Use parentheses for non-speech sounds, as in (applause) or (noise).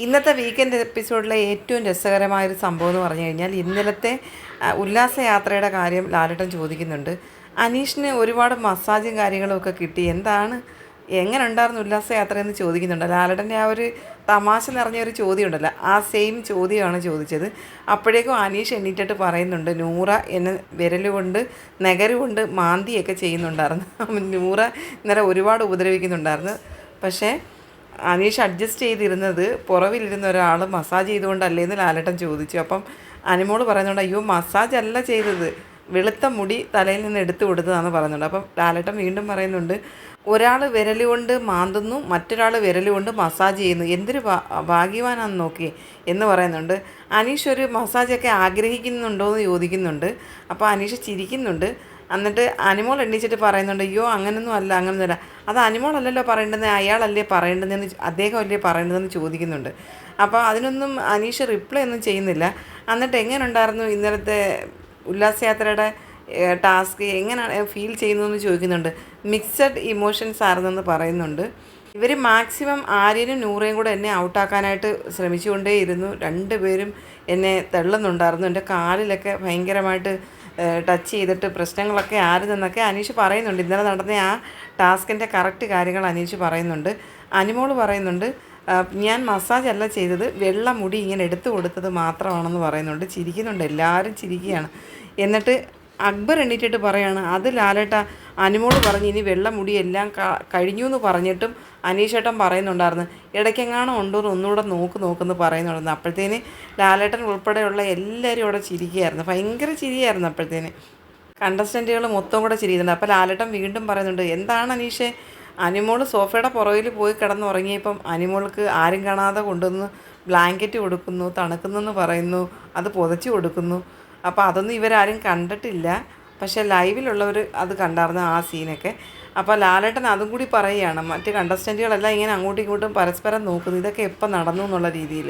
ഇന്നത്തെ വീക്കെൻഡ് എപ്പിസോഡിലെ ഏറ്റവും രസകരമായൊരു സംഭവം എന്ന് പറഞ്ഞു കഴിഞ്ഞാൽ ഇന്നലത്തെ ഉല്ലാസയാത്രയുടെ കാര്യം ലാലട്ടൻ ചോദിക്കുന്നുണ്ട്. അനീഷിന് ഒരുപാട് മസാജും കാര്യങ്ങളും ഒക്കെ കിട്ടി. എന്താണ്? എങ്ങനെ ഉണ്ടായിരുന്നു ഉല്ലാസയാത്ര എന്ന് ചോദിക്കുന്നുണ്ട്. ലാലട്ടന്റെ ആ ഒരു തമാശ നിറഞ്ഞ ഒരു ചോദ്യം ഉണ്ടല്ലോ ആ സെയിം ചോദ്യമാണ് ചോദിച്ചത്. അപ്പോഴേക്കും അനീഷ് എണ്ണീറ്റിട്ട് പറയുന്നുണ്ട് നൂറ എന്നെ വിരലുകൊണ്ട് നഗരുകൊണ്ട് മാന്തിയൊക്കെ ചെയ്യുന്നുണ്ടായിരുന്നു. (laughs) നൂറ ഇന്നലെ ഒരുപാട് ഉപദ്രവിക്കുന്നുണ്ടായിരുന്നു. പക്ഷേ അനീഷ് അഡ്ജസ്റ്റ് ചെയ്തിരുന്നത് പുറവിലിരുന്ന ഒരാൾ മസാജ് ചെയ്തുകൊണ്ടല്ലേ എന്ന് ലാലട്ടൻ ചോദിച്ചു. അപ്പം അനിമോൾ പറയുന്നുണ്ട് അയ്യോ മസാജ് അല്ല ചെയ്തത്. വെളുത്ത മുടി തലയിൽ നിന്ന് എടുത്തു കൊടുത്തതാണെന്ന് പറയുന്നുണ്ട്. അപ്പം ലാലട്ടൻ വീണ്ടും പറയുന്നുണ്ട് ഒരാൾ വിരൽ കൊണ്ട് മാന്തുന്നു മറ്റൊരാൾ വിരൽ കൊണ്ട് മസാജ് ചെയ്യുന്നു. എന്തൊരു ഭാഗ്യവാനാന്ന് നോക്കി എന്ന് പറയുന്നുണ്ട്. അനീഷ് ഒരു മസാജൊക്കെ ആഗ്രഹിക്കുന്നുണ്ടോ എന്ന് ചോദിക്കുന്നുണ്ട്. അപ്പോൾ അനീഷ് ചിരിക്കുന്നുണ്ട്. എന്നിട്ട് അനിമോൾ എണ്ണിച്ചിട്ട് പറയുന്നുണ്ട് അയ്യോ അങ്ങനൊന്നും അല്ല അങ്ങനൊന്നുമല്ല അത് അനിമോൾ അല്ലല്ലോ പറയേണ്ടത് അയാളല്ലേ പറയേണ്ടതെന്ന് അദ്ദേഹം അല്ലേ പറയേണ്ടതെന്ന് ചോദിക്കുന്നുണ്ട്. അപ്പോൾ അതിനൊന്നും അനീഷ് റിപ്ലൈ ഒന്നും ചെയ്യുന്നില്ല. എന്നിട്ട് എങ്ങനെ ഉണ്ടായിരുന്നു ഇന്നലത്തെ ഉല്ലാസയാത്രയുടെ ടാസ്ക്? എങ്ങനെയാണ് ഫീൽ ചെയ്യുന്നതെന്ന് ചോദിക്കുന്നുണ്ട്. മിക്സഡ് ഇമോഷൻസ് ആയിരുന്നെന്ന് പറയുന്നുണ്ട്. ഇവർ മാക്സിമം ആര്യനും നൂറേയും കൂടെ എന്നെ ഔട്ടാക്കാനായിട്ട് ശ്രമിച്ചുകൊണ്ടേയിരുന്നു. രണ്ടുപേരും എന്നെ തള്ളുന്നുണ്ടായിരുന്നു. എന്റെ കാലിലൊക്കെ ഭയങ്കരമായിട്ട് ടച്ച് ചെയ്തിട്ട് പ്രശ്നങ്ങളൊക്കെ ആരുതെന്നൊക്കെ അനീഷ് പറയുന്നുണ്ട്. ഇന്നലെ നടന്ന ആ ടാസ്കിന്റെ കറക്റ്റ് കാര്യങ്ങൾ അനീഷ് പറയുന്നുണ്ട്. അനിമോൾ പറയുന്നുണ്ട് ഞാൻ മസാജ് അല്ല ചെയ്തത് വെള്ള മുടി ഇങ്ങനെ എടുത്തു കൊടുത്തത് മാത്രമാണെന്ന് പറയുന്നുണ്ട്. ചിരിക്കുന്നുണ്ട്. എല്ലാവരും ചിരിക്കുകയാണ്. എന്നിട്ട് അക്ബർ എണ്ണീറ്റിട്ട് പറയാണ് അത് ലാലേട്ട അനുമോൾ പറഞ്ഞ് ഇനി വെള്ള മുടി എല്ലാം കഴിഞ്ഞു എന്ന് പറഞ്ഞിട്ടും അനീഷേട്ടൻ പറയുന്നുണ്ടായിരുന്നു. ഇടയ്ക്കെങ്ങാണോ ഉണ്ടോ എന്ന് ഒന്നുകൂടെ നോക്ക് നോക്കെന്ന് പറയുന്നുണ്ടായിരുന്നു. അപ്പോഴത്തേന് ലാലേട്ടൻ ഉൾപ്പെടെയുള്ള എല്ലാവരും അവിടെ ചിരിക്കുകയായിരുന്നു. ഭയങ്കര ചിരിയായിരുന്നു അപ്പോഴത്തേന്. കണ്ടസ്റ്റന്റുകൾ മൊത്തം കൂടെ ചിരിക്കുന്നുണ്ട്. അപ്പോൾ ലാലേട്ടൻ വീണ്ടും പറയുന്നുണ്ട് എന്താണ് അനീഷേ? അനിമോൾ സോഫയുടെ പുറകിൽ പോയി കിടന്നുറങ്ങിയപ്പം അനിമോൾക്ക് ആരും കാണാതെ കൊണ്ടുവന്ന് ബ്ലാങ്കറ്റ് കൊടുക്കുന്നു തണുക്കുന്നെന്ന് പറയുന്നു അത് പുതച്ചു കൊടുക്കുന്നു. അപ്പോൾ അതൊന്നും ഇവരാരും കണ്ടിട്ടില്ല. പക്ഷേ ലൈവിലുള്ളവർ അത് കണ്ടായിരുന്നു ആ സീനൊക്കെ. അപ്പോൾ ലാലേട്ടൻ അതും കൂടി പറയുകയാണ് മറ്റ് കണ്ടസ്റ്റന്റുകളെല്ലാം ഇങ്ങനെ അങ്ങോട്ടും ഇങ്ങോട്ടും പരസ്പരം നോക്കുന്നു. ഇതൊക്കെ എപ്പോൾ നടന്നു എന്നുള്ള രീതിയിൽ